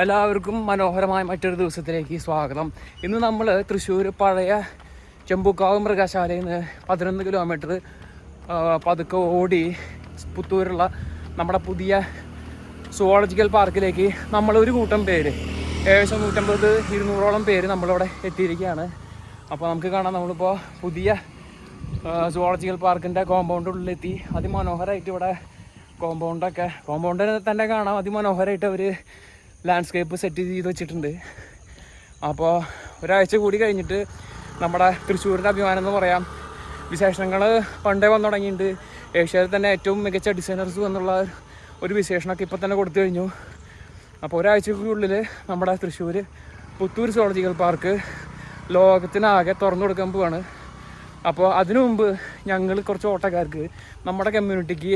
എല്ലാവർക്കും മനോഹരമായ മറ്റൊരു ദിവസത്തിലേക്ക് സ്വാഗതം. ഇന്ന് നമ്മൾ തൃശ്ശൂർ പഴയ ചെമ്പൂക്കാവ് മൃഗശാലയിൽ നിന്ന് പതിനൊന്ന് കിലോമീറ്റർ പതുക്കെ ഓടി പുത്തൂരുള്ള നമ്മുടെ പുതിയ സുവോളജിക്കൽ പാർക്കിലേക്ക് നമ്മളൊരു കൂട്ടം പേര് ഏകദേശം നൂറ്റമ്പത് ഇരുന്നൂറോളം പേര് നമ്മളിവിടെ എത്തിയിരിക്കുകയാണ്. അപ്പോൾ നമുക്ക് കാണാം നമ്മളിപ്പോൾ പുതിയ സുവോളജിക്കൽ പാർക്കിന്റെ കോമ്പൗണ്ടിനുള്ളിലെത്തി അതിമനോഹരമായിട്ട് ഇവിടെ കോമ്പൗണ്ടൊക്കെ കോമ്പൗണ്ടിനെ തന്നെ കാണാം. അതിമനോഹരമായിട്ട് അവർ ലാൻഡ്സ്കേപ്പ് സെറ്റ് ചെയ്ത് വെച്ചിട്ടുണ്ട്. അപ്പോൾ ഒരാഴ്ച കൂടി കഴിഞ്ഞിട്ട് നമ്മുടെ തൃശ്ശൂരിന്റെ അഭിമാനം എന്ന് പറയാം. വിശേഷണങ്ങൾ പണ്ടേ വന്നു തുടങ്ങിയിട്ടുണ്ട്. ഏഷ്യയിൽ തന്നെ ഏറ്റവും മികച്ച ഡിസൈനേഴ്സ് എന്നുള്ള ഒരു വിശേഷണമൊക്കെ ഇപ്പോൾ തന്നെ കൊടുത്തു കഴിഞ്ഞു. അപ്പോൾ ഒരാഴ്ചക്കുള്ളിൽ നമ്മുടെ തൃശ്ശൂർ പുത്തൂർ സോളജിക്കൽ പാർക്ക് ലോകത്തിനാകെ തുറന്നു കൊടുക്കാൻ പോവാണ്. അപ്പോൾ അതിനു മുമ്പ് ഞങ്ങൾ കുറച്ച് ഓട്ടക്കാർക്ക് നമ്മുടെ കമ്മ്യൂണിറ്റിക്ക്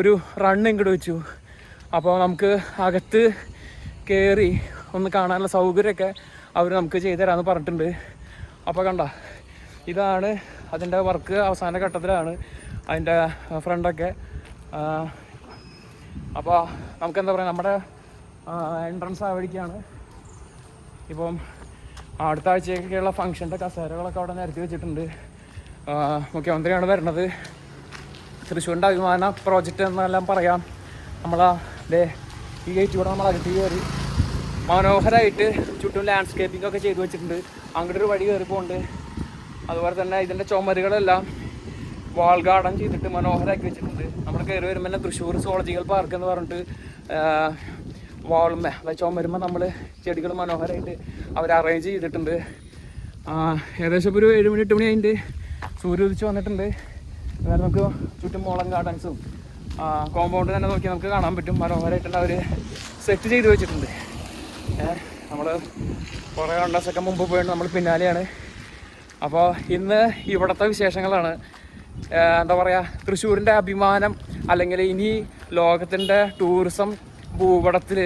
ഒരു റണ്ണിങ് ഇങ്ങോട്ട് വെച്ചു. അപ്പോൾ നമുക്ക് അകത്ത് കയറി ഒന്ന് കാണാനുള്ള സൗകര്യമൊക്കെ അവർ നമുക്ക് ചെയ്തു തരാമെന്ന് പറഞ്ഞിട്ടുണ്ട്. അപ്പോൾ കണ്ട ഇതാണ് അതിന്റെ വർക്ക് അവസാന ഘട്ടത്തിലാണ് അതിന്റെ ഫ്രണ്ടൊക്കെ. അപ്പോൾ നമുക്ക് എന്താ പറയുക നമ്മുടെ എൻട്രൻസ് ആവഴിക്കാണ് വഴിക്കാണ്. ഇപ്പം അടുത്ത ആഴ്ചയൊക്കെയുള്ള ഫംഗ്ഷന്റെ കസേരകളൊക്കെ അവിടെ നിരത്തി വെച്ചിട്ടുണ്ട്. മുഖ്യമന്ത്രിയാണ് വരുന്നത്. തൃശ്ശൂരിന്റെ അഭിമാന പ്രോജക്റ്റ് എന്നെല്ലാം പറയാം. നമ്മളാ ദേ ഈ ഗേറ്റ് കൂടെ നമ്മൾ അകത്ത് കയറി. മനോഹരമായിട്ട് ചുറ്റും ലാൻഡ്സ്കേപ്പിംഗ് ഒക്കെ ചെയ്തു വെച്ചിട്ടുണ്ട്. അങ്ങോട്ട് ഒരു വഴി കയറി പോകുന്നുണ്ട് അതുപോലെ തന്നെ ഇതിന്റെ ചുമരുകളെല്ലാം വാൾ ഗാർഡൻ ചെയ്തിട്ട് മനോഹരമാക്കി വെച്ചിട്ടുണ്ട്. നമ്മൾ കയറി വരുമ്പോൾ തന്നെ തൃശ്ശൂർ സോളജിക്കൽ പാർക്ക് എന്ന് പറഞ്ഞിട്ട് വാളുമ്മ അതായത് ചുമരുമ്പോൾ നമ്മൾ ചെടികൾ മനോഹരമായിട്ട് അവർ അറേഞ്ച് ചെയ്തിട്ടുണ്ട്. ഏകദേശം ഒരു ഏഴ് മണി എട്ട് മണി കഴിഞ്ഞിട്ട് സൂര്യ ഉദിച്ച് വന്നിട്ടുണ്ട്. അതായത് നമുക്ക് ചുറ്റും മോളം ഗാർഡൻസും കോമ്പൗണ്ട് തന്നെ നോക്കി നമുക്ക് കാണാൻ പറ്റും. മനോഹരമായിട്ടുള്ള അവർ സെറ്റ് ചെയ്ത് വെച്ചിട്ടുണ്ട്. നമ്മൾ കുറേ കണ്ടസൊക്കെ മുമ്പ് പോയിട്ട് നമ്മൾ പിന്നാലെയാണ്. അപ്പോൾ ഇന്ന് ഇവിടുത്തെ വിശേഷങ്ങളാണ്. എന്താ പറയുക തൃശ്ശൂരിന്റെ അഭിമാനം അല്ലെങ്കിൽ ഇനി ലോകത്തിന്റെ ടൂറിസം ഭൂപടത്തിൽ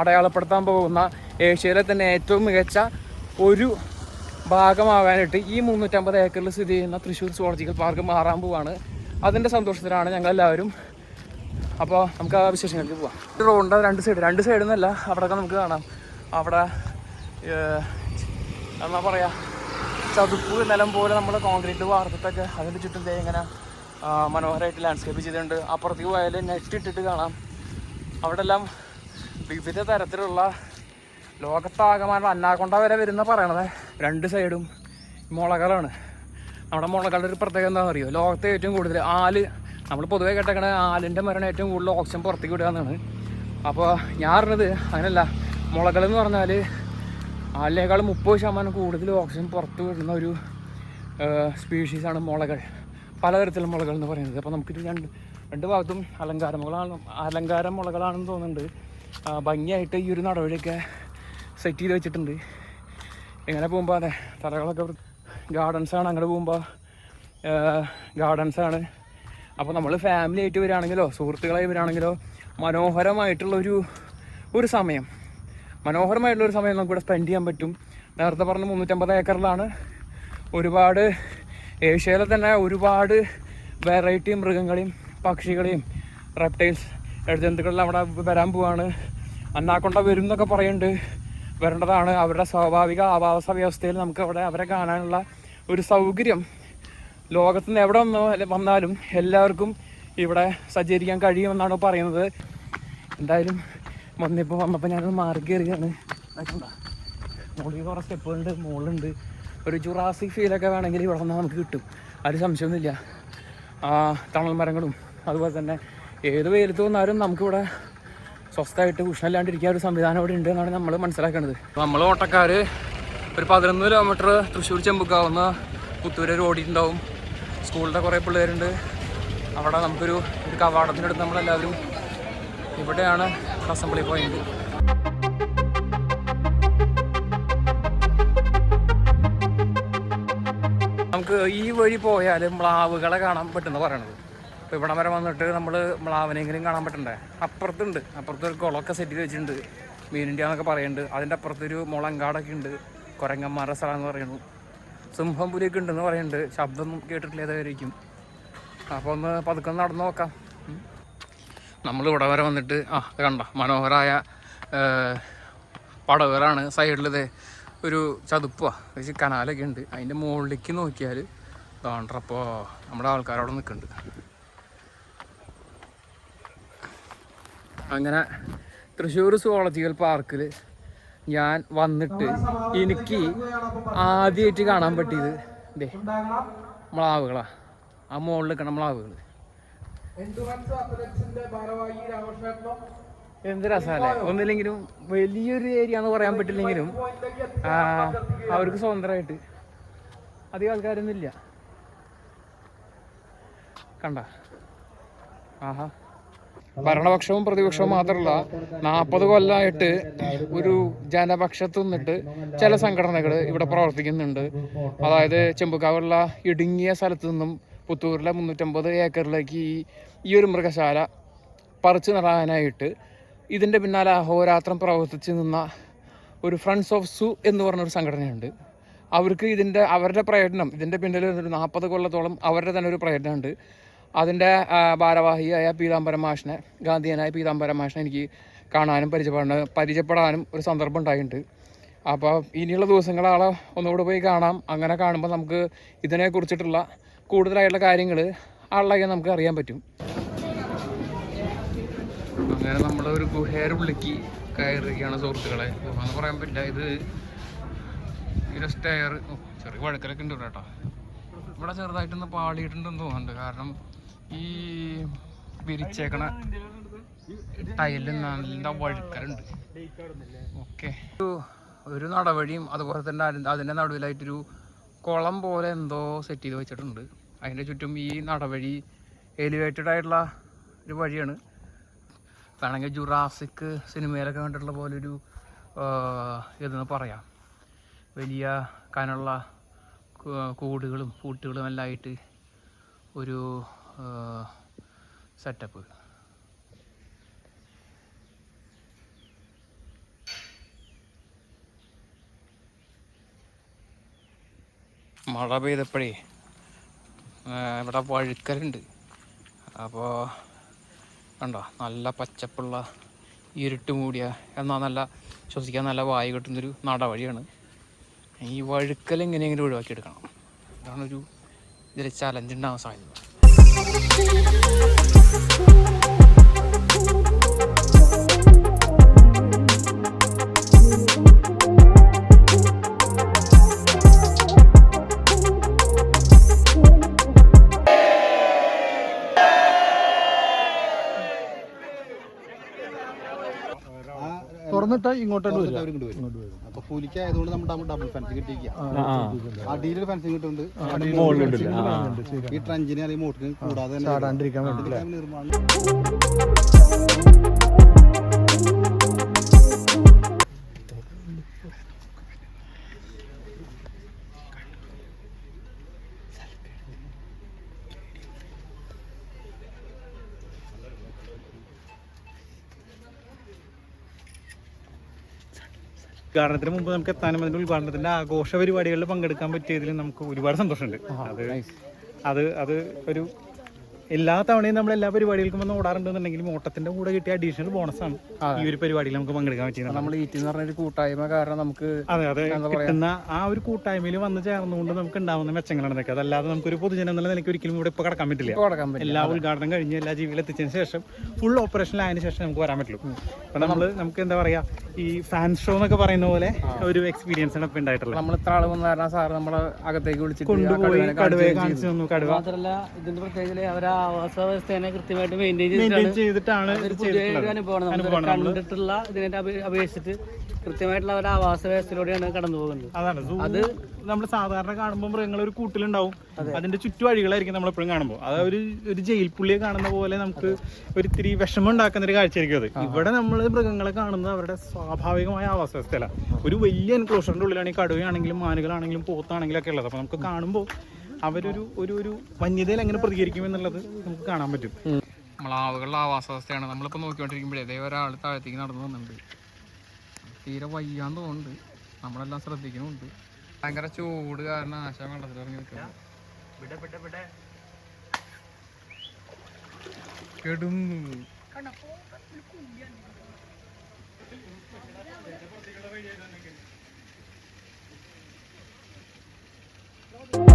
അടയാളപ്പെടുത്താൻ പോകുന്ന ഏഷ്യയിലെ തന്നെ ഏറ്റവും മികച്ച ഒരു ഭാഗമാകാനായിട്ട് ഈ മുന്നൂറ്റമ്പത് ഏക്കറിൽ സ്ഥിതി ചെയ്യുന്ന തൃശ്ശൂർ സോളജിക്കൽ പാർക്ക് മാറാൻ പോവാണ്. അതിന്റെ സന്തോഷത്തിലാണ് ഞങ്ങളെല്ലാവരും അപ്പോൾ നമുക്ക് ആ വിശേഷങ്ങൾക്ക് പോവാം. റോഡിന്റെ രണ്ട് സൈഡ് രണ്ട് സൈഡിൽ നിന്നല്ല അവിടെയൊക്കെ നമുക്ക് കാണാം. അവിടെ എന്നാ പറയുക ചതുപ്പ് നിലം പോലെ നമ്മൾ കോൺക്രീറ്റ് വാർത്തിട്ടൊക്കെ അതിന്റെ ചുറ്റും ഇങ്ങനെ മനോഹരമായിട്ട് ലാൻഡ്സ്കേപ്പ് ചെയ്തിട്ടുണ്ട്. അപ്പുറത്തേക്ക് പോയാൽ നെറ്റ് ഇട്ടിട്ട് കാണാം. അവിടെ എല്ലാം വിവിധ തരത്തിലുള്ള ലോകത്താകമാനം അന്നാക്കൊണ്ട വരെ വരുന്ന പറയണത് രണ്ട് സൈഡും മുളകളാണ്. നമ്മുടെ മുളകളുടെ ഒരു പ്രത്യേകത എന്താണെന്ന് അറിയോ ലോകത്തെ ഏറ്റവും കൂടുതൽ ആൽ നമ്മൾ പൊതുവേ കേട്ടേക്കണ ആലിന്റെ മരണം ഏറ്റവും കൂടുതൽ ഓക്സിജൻ പുറത്തേക്ക് വിടുക എന്നാണ്. അപ്പോൾ ഞാൻ അറിഞ്ഞത് അങ്ങനല്ല. മുളകൾ എന്ന് പറഞ്ഞാൽ ആലിനേക്കാൾ മുപ്പത് ശതമാനം കൂടുതൽ ഓക്സിജൻ പുറത്ത് വിടുന്ന ഒരു സ്പീഷീസാണ് മുളകൾ. പലതരത്തിലുള്ള മുളകൾ എന്ന് പറയുന്നത്. അപ്പോൾ നമുക്കിത് രണ്ട് രണ്ട് ഭാഗത്തും അലങ്കാര മുളകളാണ് അലങ്കാര മുളകളാണെന്ന് തോന്നുന്നുണ്ട്. ഭംഗിയായിട്ട് ഈ ഒരു നടപടിയൊക്കെ സെറ്റ് ചെയ്ത് വെച്ചിട്ടുണ്ട്. ഇങ്ങനെ പോകുമ്പോൾ അതെ തലകളൊക്കെ ഗാർഡൻസാണ്. അങ്ങോട്ട് പോകുമ്പോൾ ഗാർഡൻസാണ്. അപ്പോൾ നമ്മൾ ഫാമിലി ആയിട്ട് വരികയാണെങ്കിലോ സുഹൃത്തുക്കളായി വരികയാണെങ്കിലോ മനോഹരമായിട്ടുള്ളൊരു ഒരു സമയം. മനോഹരമായിട്ടുള്ള ഒരു സമയം നമുക്കിവിടെ സ്പെൻഡ് ചെയ്യാൻ പറ്റും. നേരത്തെ പറഞ്ഞ മുന്നൂറ്റമ്പത് ഏക്കറിലാണ് ഒരുപാട് ഏഷ്യയിലെ തന്നെ ഒരുപാട് വെറൈറ്റി മൃഗങ്ങളെയും പക്ഷികളെയും റെപ്റ്റൈൽസ് ഇടജന്തുക്കളിൽ അവിടെ വരാൻ പോവാണ്. അന്നാക്കൊണ്ട വരും എന്നൊക്കെ പറയുന്നുണ്ട് വരേണ്ടതാണ്. അവരുടെ സ്വാഭാവിക ആവാസ വ്യവസ്ഥയിൽ നമുക്ക് അവിടെ അവരെ കാണാനുള്ള ഒരു സൗകര്യം. ലോകത്ത് നിന്ന് എവിടെ വന്നോ വന്നാലും എല്ലാവർക്കും ഇവിടെ സഞ്ചരിക്കാൻ കഴിയുമെന്നാണ് പറയുന്നത്. എന്തായാലും വന്നിപ്പോൾ വന്നപ്പോൾ ഞാനത് മാറി കയറുകയാണ്. മുകളിൽ കുറേ സ്റ്റെപ്പുകളുണ്ട് മുകളിലുണ്ട് ഒരു ജുറാസിക് ഫീലൊക്കെ വേണമെങ്കിൽ ഇവിടെ വന്നാൽ നമുക്ക് കിട്ടും. അത് സംശയമൊന്നുമില്ല. ആ തണൽ മരങ്ങളും അതുപോലെ തന്നെ ഏത് വെയിലത്ത് വന്നാലും നമുക്കിവിടെ സ്വസ്ഥമായിട്ട് ഉഷ്ണമില്ലാണ്ടിരിക്കാൻ ഒരു സംവിധാനം ഇവിടെ ഉണ്ട് എന്നാണ് നമ്മൾ മനസ്സിലാക്കുന്നത്. നമ്മൾ ഓട്ടക്കാർ ഒരു പതിനൊന്ന് കിലോമീറ്റർ തൃശ്ശൂർ ചെമ്പുക്കാവുന്ന പുത്തൂര് ഓടിയിട്ടുണ്ടാവും സ്കൂളിന്റെ കുറേ പിള്ളേരുണ്ട്. അവിടെ നമുക്കൊരു ഒരു കവാടത്തിനടുത്ത് നമ്മളെല്ലാവരും ഇവിടെയാണ് അസംബ്ലി പോയിന്റ്. നമുക്ക് ഈ വഴി പോയാൽ മ്ലാവുകളെ കാണാൻ പറ്റുന്ന പറയണത്. അപ്പോൾ ഇവിടെ വരെ വന്നിട്ട് നമ്മൾ മ്ലാവിനെങ്കിലും കാണാൻ പറ്റണ്ടേ? അപ്പുറത്തുണ്ട്. അപ്പുറത്ത് ഒരു കുളമൊക്കെ സെറ്റ് ചെയ്ത് വെച്ചിട്ടുണ്ട്. മീനിന്റെ എന്നൊക്കെ പറയുന്നുണ്ട് അതിന്റെ അപ്പുറത്തൊരു മുളങ്കാടൊക്കെ ഉണ്ട്. കുരങ്ങന്മാരുടെ സ്ഥലം എന്ന് പറയുന്നു. സിംഹം പുലിയൊക്കെ ഉണ്ടെന്ന് പറയുന്നുണ്ട്. ശബ്ദം കേട്ടിട്ടില്ല ഏതായിരിക്കും അപ്പോൾ ഒന്ന് പതുക്കെ നടന്നു നോക്കാം. നമ്മളിവിടെ വരെ വന്നിട്ട് ആ കണ്ട? മനോഹരമായ പടവുകളാണ് സൈഡിലത് ഒരു ചതുപ്പാണ് കനാലൊക്കെ ഉണ്ട്. അതിന്റെ മുകളിലേക്ക് നോക്കിയാൽ ഇതാണ്ടപ്പോൾ നമ്മുടെ ആൾക്കാരവിടെ നിൽക്കുന്നുണ്ട്. അങ്ങനെ തൃശ്ശൂർ സുവോളജിക്കൽ പാർക്കിൽ ഞാൻ വന്നിട്ട് എനിക്ക് ആദ്യമായിട്ട് കാണാൻ പറ്റിയത് ദേ മ്ലാവുകളാ ആ മുകളിൽ നിൽക്കണ മ്ലാവുകൾ എന്ത് രസമല്ലേ ഒന്നില്ലെങ്കിലും വലിയൊരു ഏരിയ എന്ന് പറയാൻ പറ്റില്ലെങ്കിലും അവർക്ക് സ്വതന്ത്രമായിട്ട് അധികം ആൾക്കാരൊന്നും ഇല്ല കണ്ട? ആഹാ. ഭരണപക്ഷവും പ്രതിപക്ഷവും മാത്രമല്ല നാൽപ്പത് കൊല്ലമായിട്ട് ഒരു ജനപക്ഷത്ത് നിന്നിട്ട് ചില സംഘടനകൾ ഇവിടെ പ്രവർത്തിക്കുന്നുണ്ട്. അതായത് ചെമ്പുക്കാവുള്ള ഇടുങ്ങിയ സ്ഥലത്ത് നിന്നും പുത്തൂരിലെ മുന്നൂറ്റമ്പത് ഏക്കറിലേക്ക് ഈ ഈ ഒരു മൃഗശാല പറിച്ചു നടാനായിട്ട് ഇതിന്റെ പിന്നാലെ അഹോരാത്രം പ്രവർത്തിച്ച് നിന്ന ഒരു ഫ്രണ്ട്സ് ഓഫ് സു എന്ന് പറഞ്ഞൊരു സംഘടനയുണ്ട്. അവർക്ക് ഇതിന്റെ അവരുടെ പ്രയത്നം ഇതിന്റെ പിന്നിൽ ഒരു നാൽപ്പത് കൊല്ലത്തോളം അവരുടെ തന്നെ ഒരു പ്രയത്നമുണ്ട്. അതിന്റെ ഭാരവാഹിയായ പീതാംബരം മാഷിനെ ഗാന്ധിയനായ പീതാംബരം മാഷിനെ എനിക്ക് കാണാനും പരിചയപ്പെടാനും പരിചയപ്പെടാനും ഒരു സന്ദർഭം ഉണ്ടായിട്ടുണ്ട്. അപ്പോൾ ഇനിയുള്ള ദിവസങ്ങൾ ആളെ ഒന്നുകൂടെ പോയി കാണാം. അങ്ങനെ കാണുമ്പോൾ നമുക്ക് ഇതിനെ കുറിച്ചിട്ടുള്ള കൂടുതലായിട്ടുള്ള കാര്യങ്ങൾ ആളിലേക്ക് നമുക്ക് അറിയാൻ പറ്റും. അങ്ങനെ നമ്മൾ ഒരു ഗുഹയുടെ ഉള്ളിലേക്ക് കയറുകയാണ് സുഹൃത്തുക്കളെ. ഗുഹ പറയാൻ പറ്റില്ല. ഇത് ഇതിന്റെ സ്റ്റെയർ ചെറിയ വഴക്കലൊക്കെ ഉണ്ട് കേട്ടോ. ഇവിടെ ചെറുതായിട്ടൊന്ന് പാളിയിട്ടുണ്ടെന്ന് തോന്നുന്നുണ്ട്. കാരണം ഈ വിരിച്ചേക്കണ ടൈലിൽ നല്ല വഴുക്കലുണ്ട്. ഓക്കെ. ഒരു നടവഴിയും അതുപോലെ തന്നെ അതിന്റെ നടുവിലായിട്ടൊരു കുളം പോലെ എന്തോ സെറ്റ് ചെയ്ത് വെച്ചിട്ടുണ്ട്. അതിന്റെ ചുറ്റും ഈ നടവഴി എലിവേറ്റഡ് ആയിട്ടുള്ള ഒരു വഴിയാണ്. വേണമെങ്കിൽ ജുറാസിക് സിനിമയിലൊക്കെ കണ്ടിട്ടുള്ള പോലെ ഒരു ഇതെന്ന് പറയാം. വലിയ കനുള്ള കൂടുകളും പൂട്ടുകളും എല്ലാം ആയിട്ട് ഒരു സെറ്റപ്പ് മഴ പെയ്തപ്പോഴേ ഇവിടെ വഴുക്കലുണ്ട്. അപ്പോൾ കണ്ടോ നല്ല പച്ചപ്പുള്ള ഇരുട്ട് മൂടിയ എന്നാൽ നല്ല ശ്വസിക്കാൻ നല്ല വായു കിട്ടുന്നൊരു നടവഴിയാണ്. ഈ വഴുക്കൽ എങ്ങനെയെങ്കിലും ഒഴിവാക്കിയെടുക്കണം. അതാണ് ഒരു ഇതിൽ ചലഞ്ച് ഉണ്ടാവാൻ സാധ്യത. Thank you. തുറന്നിട്ടാ ഇങ്ങോട്ട് അപ്പൊ ആയതുകൊണ്ട് നമ്മൾ ഡബിൾ ഫെൻസ് കിട്ടിയിരിക്കുക. അടിയിലൊരു ഫെൻസിങ് കിട്ടുന്നുണ്ട് ഈ ട്രഞ്ചിനെ അല്ലെങ്കിൽ മോട്ടിന് കൂടാതെ നിർമ്മാണം. ഉദ്ഘാടനത്തിന് മുമ്പ് നമുക്ക് എത്താനും അതിന്റെ ഉദ്ഘാടനത്തിന്റെ ആഘോഷ പരിപാടികളിൽ പങ്കെടുക്കാൻ പറ്റിയതിൽ നമുക്ക് ഒരുപാട് സന്തോഷമുണ്ട്. അത് അത് അത് ഒരു എല്ലാ തവണയും നമ്മൾ എല്ലാ പരിപാടികൾക്കും വന്ന് ഓടാറുണ്ടെന്നുണ്ടെങ്കിലും ഓട്ടത്തിന്റെ കൂടെ കിട്ടിയ അഡീഷണൽ ബോണസ് ആണ് ഈ ഒരു പരിപാടിയിൽ നമുക്ക് പങ്കെടുക്കാൻ പറ്റിയത്. നമ്മൾ ഈറ്റി എന്ന് പറഞ്ഞൊരു കൂട്ടായ്മ കാരണം നമുക്ക് അതെ അതെ. കിട്ടുന്ന ആ ഒരു കൂട്ടായ്മയിൽ വന്ന് ചേർന്നുകൊണ്ട് നമുക്ക് ഉണ്ടാവുന്ന മെച്ചങ്ങളാണ് ഇതൊക്കെ. അതല്ലാതെ നമുക്ക് ഒരു പൊതുജനം എന്നുള്ള നിലയ്ക്ക് ഒരിക്കലും ഇവിടെ ഇപ്പൊ കടക്കാൻ പറ്റില്ല. എല്ലാ ഉദ്ഘാടനം കഴിഞ്ഞ് എല്ലാ ജീവിതം എത്തിച്ചതിന് ശേഷം ഫുൾ ഓപ്പറേഷൻ ആയതിനു ശേഷം നമുക്ക് വരാൻ പറ്റുള്ളൂ. അപ്പൊ നമ്മൾ നമുക്ക് എന്താ പറയാ ഈ ഫാൻ ഷോ എന്നൊക്കെ പറയുന്ന പോലെ ഒരു എക്സ്പീരിയൻസ് ആണ് ഇപ്പൊ ഉണ്ടായിട്ടുള്ളത്. നമ്മൾ ഇത്ര ആൾ വന്ന കാരണം സാർ നമ്മളെ അകത്തേക്ക് വിളിച്ചിട്ട് കൊണ്ടുപോയി കടുവയെ കാണിച്ചു തന്നു കടുവ. മാത്രല്ല ഇതിന്റെ പ്രത്യേകത അവരെ ആവാസ കൃത്യമായിട്ട് മെയിന്റെയിൻ ചെയ്തിട്ടാണ് ചെയ്തിട്ടാണ് ഒരു ഇത് പുതിയ ഒരു ചെയ്തിട്ടുള്ളത്. അനുഭവമാണ്. നമ്മൾ കണ്ടിട്ടുള്ള ഇതിനെ അപേ- അപേക്ഷിച്ചിട്ട് കൃത്യമായിട്ടുള്ള അവരുടെ ആവാസ വ്യവസ്ഥയിലൂടെയാണ് കടന്നു പോകുന്നത്. അതാണ്. അത് നമ്മൾ സാധാരണ കാണുമ്പോൾ മൃഗങ്ങൾ ഒരു കൂട്ടിലുണ്ടാവും. അതിന്റെ ചുറ്റുവഴികളായിരിക്കും നമ്മൾ എപ്പോഴും കാണുമ്പോൾ അത് ഒരു ഒരു ജയിൽ പുള്ളിയെ കാണുന്ന പോലെ നമുക്ക് ഒരു ഇത്തിരി വിഷമം ഉണ്ടാക്കുന്ന ഒരു കാഴ്ചയായിരിക്കും അത്. ഇവിടെ നമ്മൾ മൃഗങ്ങളെ കാണുന്നത് അവരുടെ സ്വാഭാവികമായ ആവാസ വ്യവസ്ഥയിലാണ് ഒരു വലിയ എൻക്ലോഷറിന്റെ ഉള്ളിലാണ് ഈ കടുവയാണെങ്കിലും മാനുകളാണെങ്കിലും പോത്താണെങ്കിലും ഒക്കെ ഉള്ളത്. അപ്പൊ നമുക്ക് കാണുമ്പോൾ അവരൊരു ഒരു ഒരു വന്യതയിൽ എങ്ങനെ പ്രതികരിക്കും എന്നുള്ളത് നമുക്ക് കാണാൻ പറ്റും. നമ്മളാവുകളുടെ ആവാസ വ്യവസ്ഥയാണ് നമ്മളിപ്പോൾ നോക്കിക്കൊണ്ടിരിക്കുമ്പോഴേ ഇതേ ഒരാൾ താഴത്തേക്ക് നടന്നു വന്നിട്ടുണ്ട്. തീരെ വയ്യാന്ന് തോന്നുന്നുണ്ട്. നമ്മളെല്ലാം ശ്രദ്ധിക്കുന്നുണ്ട്. ഭയങ്കര ചൂട് കാരണം ആശാ വെള്ളത്തിലിറങ്ങി നിൽക്കുന്നു. Thank ഭയങ്കര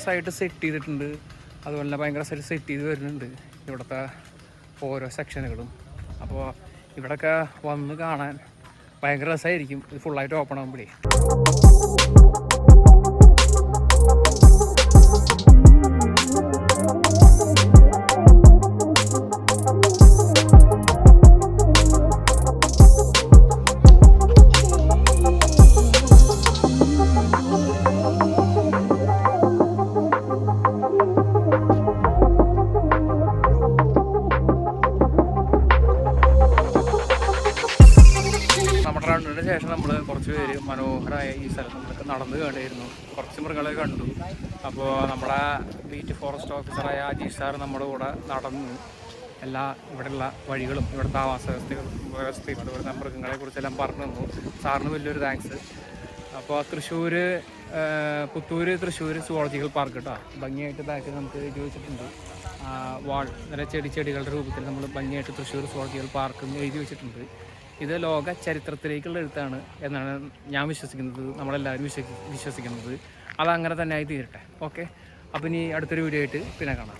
രസമായിട്ട് സെറ്റ് ചെയ്തിട്ടുണ്ട്. അതുപോലെ തന്നെ ഭയങ്കര രസമായിട്ട് സെറ്റ് ചെയ്ത് വരുന്നുണ്ട് ഇവിടുത്തെ ഓരോ സെക്ഷനുകളും അപ്പോൾ ഇവിടെയൊക്കെ വന്ന് കാണാൻ ഭയങ്കര രസമായിരിക്കും ഇത് ഫുള്ളായിട്ട് ഓപ്പൺ ആകുമ്പോഴേ ശേഷം നമ്മൾ കുറച്ച് പേര് മനോഹരമായ ഈ സ്ഥലത്ത് നമ്മളൊക്കെ നടന്നു കണ്ടിരുന്നു കുറച്ച് മൃഗങ്ങളെ കണ്ടു. അപ്പോൾ നമ്മുടെ ബീറ്റ് ഫോറസ്റ്റ് ഓഫീസറായ അജീഷ് സാർ നമ്മുടെ കൂടെ നടന്നു. എല്ലാ ഇവിടെയുള്ള വഴികളും ഇവിടുത്തെ ആവാസ വ്യവസ്ഥകളും വ്യവസ്ഥയും അതുപോലെ മൃഗങ്ങളെ കുറിച്ചെല്ലാം പറഞ്ഞു തന്നു. സാറിന് വലിയൊരു താങ്ക്സ്. അപ്പോൾ തൃശ്ശൂർ പുത്തൂർ തൃശ്ശൂർ സുവോളജിക്കൽ പാർക്ക് കേട്ടോ ഭംഗിയായിട്ട് ബാക്ക് നമുക്ക് ചോദിച്ചിട്ടുണ്ട് വാൾ നല്ല ചെടി ചെടികളുടെ രൂപത്തിൽ നമ്മൾ ഭംഗിയായിട്ട് തൃശ്ശൂർ സുവോളജിക്കൽ പാർക്ക് എഴുതി വെച്ചിട്ടുണ്ട്. ഇത് ലോക ചരിത്രത്തിലേക്കുള്ള എഴുത്താണ് എന്നാണ് ഞാൻ വിശ്വസിക്കുന്നത് നമ്മളെല്ലാവരും വിശ്വസിക്കുന്നത്. വിശ്വസിക്കുന്നത് അങ്ങനെ തന്നെ ആയി തീരട്ടെ ഓക്കെ? അപ്പം ഇനി അടുത്തൊരു വീഡിയോ ആയിട്ട് പിന്നെ കാണാം.